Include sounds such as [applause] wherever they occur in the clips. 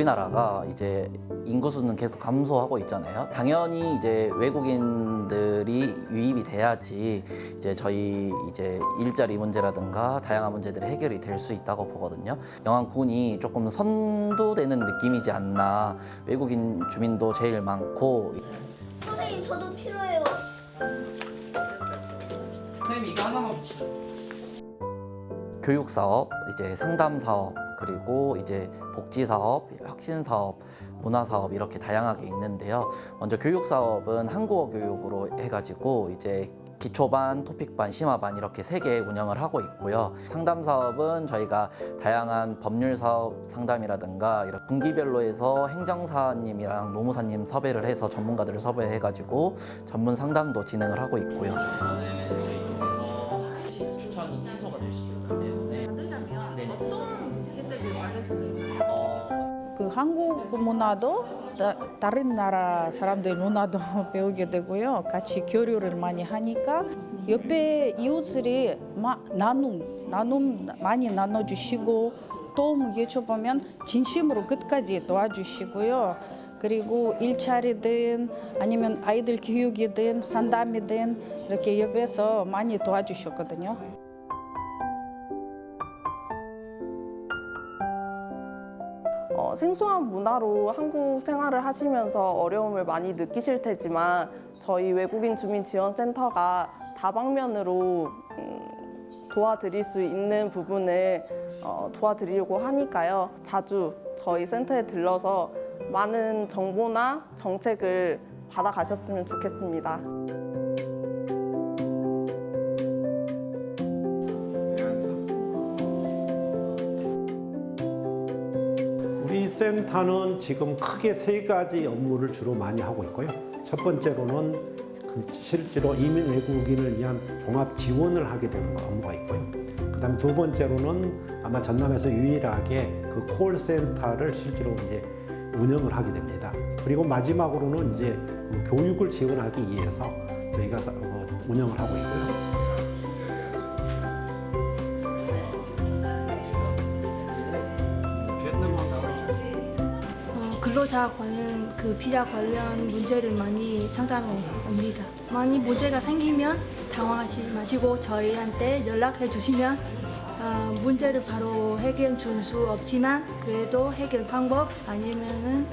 우리나라가 이제 인구수는 계속 감소하고 있잖아요. 당연히 이제 외국인들이 유입이 돼야지 이제 저희 이제 일자리 문제라든가 다양한 문제들이 해결이 될 수 있다고 보거든요. 영안군이 조금 선도되는 느낌이지 않나. 외국인 주민도 제일 많고 선생님 저도 필요해요. 선생님 이거 하나만 붙여. 교육 사업, 이제 상담 사업, 그리고 이제 복지 사업, 혁신 사업, 문화 사업 이렇게 다양하게 있는데요. 먼저 교육 사업은 한국어 교육으로 해가지고 이제 기초반, 토픽반, 심화반 이렇게 세 개 운영을 하고 있고요. 상담 사업은 저희가 다양한 법률 사업 상담이라든가 이런 분기별로 해서 행정사님이랑 노무사님 섭외를 해서 전문가들을 섭외해 가지고 전문 상담도 진행을 하고 있고요. 한국 문화도 다, 다른 나라 사람들 문화도 [laughs] 배우게 되고요. 같이 교류를 많이 하니까 옆에 이웃들이 마, 나눔, 나눔 많이 나눠주시고 도움 요청하면 진심으로 끝까지 도와주시고요. 그리고 일자리든 아니면 아이들 교육이든 상담이든 이렇게 옆에서 많이 도와주셨거든요. 어, 생소한 문화로 한국 생활을 하시면서 어려움을 많이 느끼실 테지만 저희 외국인 주민 지원 센터가 다방면으로 음, 도와드릴 수 있는 부분을 어, 도와드리려고 하니까요. 자주 저희 센터에 들러서 많은 정보나 정책을 받아가셨으면 좋겠습니다. 우리 센터는 지금 크게 세 가지 업무를 주로 많이 하고 있고요. 첫 번째로는 그 실제로 이민 외국인을 위한 종합 지원을 하게 되는 업무가 있고요. 그다음 두 번째로는 아마 전남에서 유일하게 그 콜센터를 실제로 이제 운영을 하게 됩니다. 그리고 마지막으로는 이제 그 교육을 지원하기 위해서 저희가 사- 어, 운영을 하고 있고요. 근로자 관련 그 비자 관련 문제를 많이 상담해 옵니다. 많이 문제가 생기면 당황하지 마시고 저희한테 연락해 주시면 어, 문제를 바로 해결 줄 수 없지만 그래도 해결 방법 아니면은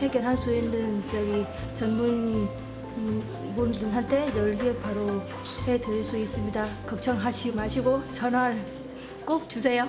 해결할 수 있는 저기 전문 음, 분들한테 연락 바로 해드릴 수 있습니다. 걱정하지 마시고 전화 꼭 주세요.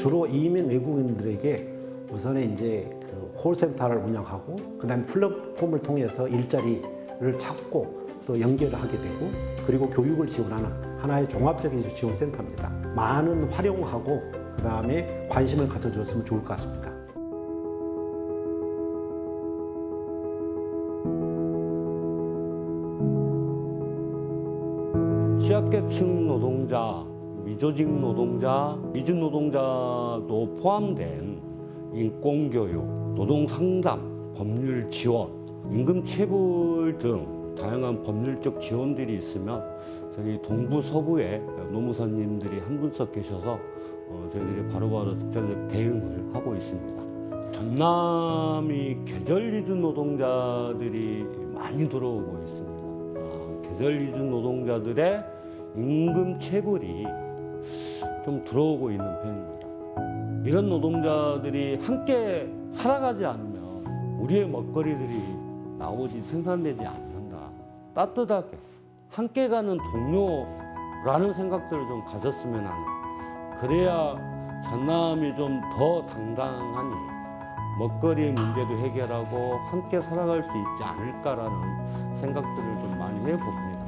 주로 이민 외국인들에게 우선에 이제 그 콜센터를 운영하고 그다음에 플랫폼을 통해서 일자리를 찾고 또 연결을 하게 되고 그리고 교육을 지원하는 하나의 종합적인 지원 센터입니다. 많은 활용하고 그다음에 관심을 가져줬으면 좋을 것 같습니다. 취약계층 노동자, 미조직 노동자, 미주 노동자도 포함된 인권교육, 노동상담, 법률 지원, 임금 체불 등 다양한 법률적 지원들이 있으면 저희 동부 서부에 노무사님들이 한 분씩 계셔서 어, 저희들이 바로바로 직접적 대응을 하고 있습니다. 전남이 계절 이주 노동자들이 많이 들어오고 있습니다. 아, 계절 이주 노동자들의 임금 체불이 좀 들어오고 있는 편입니다. 이런 노동자들이 함께 살아가지 않으면 우리의 먹거리들이 나오지 생산되지 않는다. 따뜻하게 함께 가는 동료라는 생각들을 좀 가졌으면 하는. 그래야 전남이 좀 더 당당하니 먹거리의 문제도 해결하고 함께 살아갈 수 있지 않을까라는 생각들을 좀 많이 해봅니다.